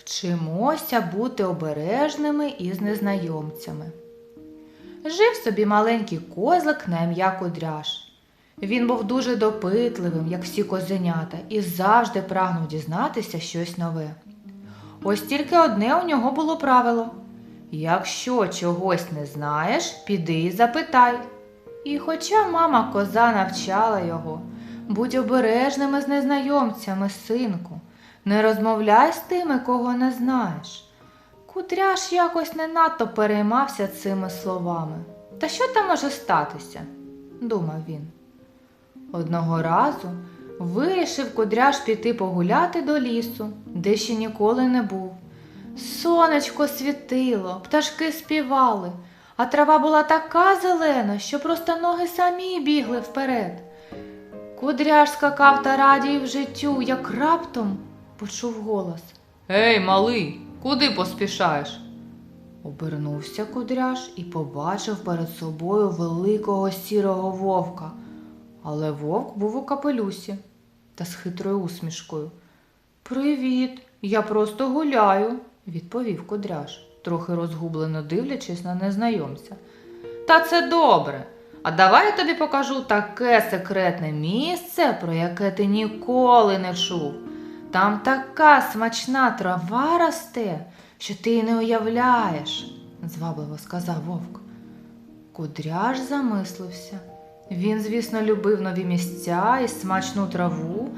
Вчимося бути обережними із незнайомцями. Жив собі маленький козлик на ім'я Кудряш. Він був дуже допитливим, як всі козенята, і завжди прагнув дізнатися щось нове. Ось тільки одне у нього було правило: якщо чогось не знаєш, піди і запитай. І хоча мама коза навчала його, будь обережними з незнайомцями, синку, не розмовляй з тими, кого не знаєш. Кудряш якось не надто переймався цими словами. Та що там може статися? думав він. Одного разу вирішив кудряш піти погуляти до лісу, де ще ніколи не був. Сонечко світило, пташки співали, а трава була така зелена, що просто ноги самі бігли вперед. Кудряш скакав та радів життю, як раптом почув голос. Ей, малий, куди поспішаєш? Обернувся кудряш і побачив перед собою великого сірого вовка. Але вовк був у капелюсі та з хитрою усмішкою. Привіт, я просто гуляю, відповів кудряш, трохи розгублено дивлячись на незнайомця. Та це добре. А давай я тобі покажу таке секретне місце, про яке ти ніколи не чув. Там така смачна трава росте, що ти й не уявляєш, звабливо сказав вовк. Кудряш замислився. Він, звісно, любив нові місця і смачну траву,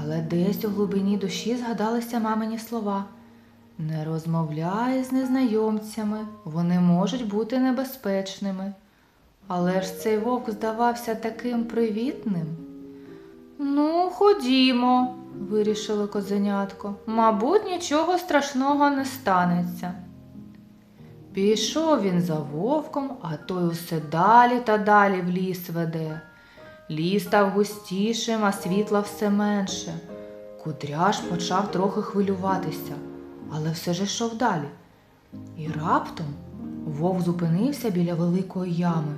але десь у глибині душі згадалися мамині слова. Не розмовляй з незнайомцями, вони можуть бути небезпечними. Але ж цей вовк здавався таким привітним. Ну, ходімо, вирішило козенятко. Мабуть, нічого страшного не станеться. Пішов він за вовком, а той усе далі та далі в ліс веде. Ліс став густішим, а світла все менше. Кудряш почав трохи хвилюватися, але все ж йшов далі. І раптом вовк зупинився біля великої ями.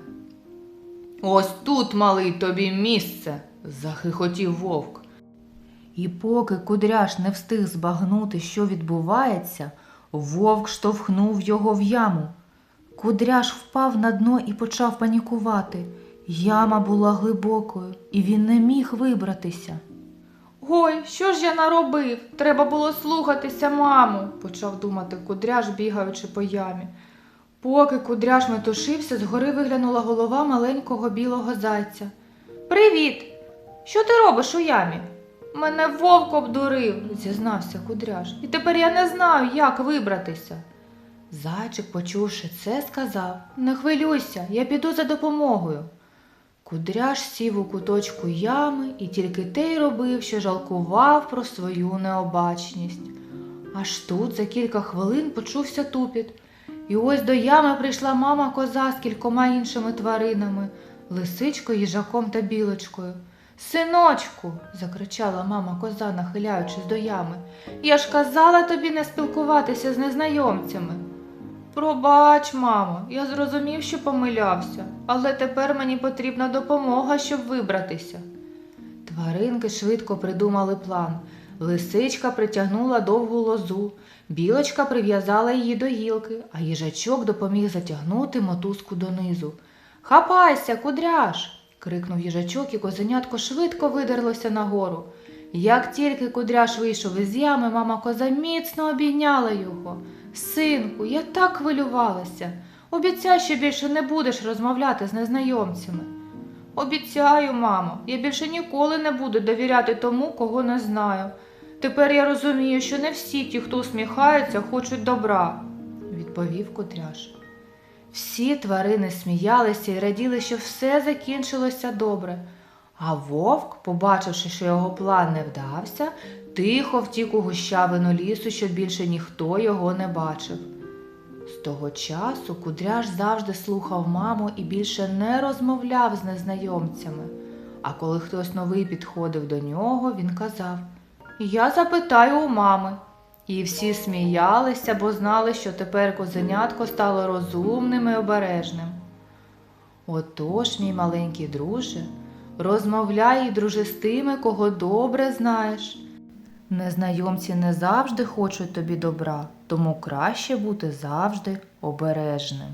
Ось тут, малий, тобі місце, захихотів вовк. І поки кудряш не встиг збагнути, що відбувається, вовк штовхнув його в яму. Кудряш впав на дно і почав панікувати. Яма була глибокою, і він не міг вибратися. Ой, що ж я наробив? Треба було слухатися маму, почав думати кудряш, бігаючи по ямі. Поки кудряш метушився, згори виглянула голова маленького білого зайця. Привіт! Що ти робиш у ямі? Мене вовк обдурив, зізнався кудряш, і тепер я не знаю, як вибратися. Зайчик, почувши це, сказав Не хвилюйся, я піду за допомогою. Кудряш сів у куточку ями і тільки те й робив, що жалкував про свою необачність. Аж тут за кілька хвилин почувся тупіт. І ось до ями прийшла мама коза з кількома іншими тваринами лисичкою, їжаком та білочкою. Синочку, закричала мама коза, нахиляючись до ями, я ж казала тобі не спілкуватися з незнайомцями. Пробач, мамо, я зрозумів, що помилявся, але тепер мені потрібна допомога, щоб вибратися. Тваринки швидко придумали план. Лисичка притягнула довгу лозу, білочка прив'язала її до гілки, а їжачок допоміг затягнути мотузку донизу. Хапайся, кудряш. Крикнув їжачок, і козенятко швидко видерлося нагору. Як тільки кудряш вийшов із ями, мама коза міцно обійняла його. Синку, я так хвилювалася. Обіцяй, що більше не будеш розмовляти з незнайомцями. Обіцяю, мамо, я більше ніколи не буду довіряти тому, кого не знаю. Тепер я розумію, що не всі ті, хто усміхається, хочуть добра, відповів Кудряш. Всі тварини сміялися і раділи, що все закінчилося добре. А вовк, побачивши, що його план не вдався, тихо втік у гущавину лісу, щоб більше ніхто його не бачив. З того часу Кудряш завжди слухав маму і більше не розмовляв з незнайомцями. А коли хтось новий підходив до нього, він казав Я запитаю у мами. І всі сміялися, бо знали, що тепер козенятко стало розумним і обережним. Отож, мій маленький друже, розмовляй і дружи з тими, кого добре знаєш. Незнайомці не завжди хочуть тобі добра, тому краще бути завжди обережним.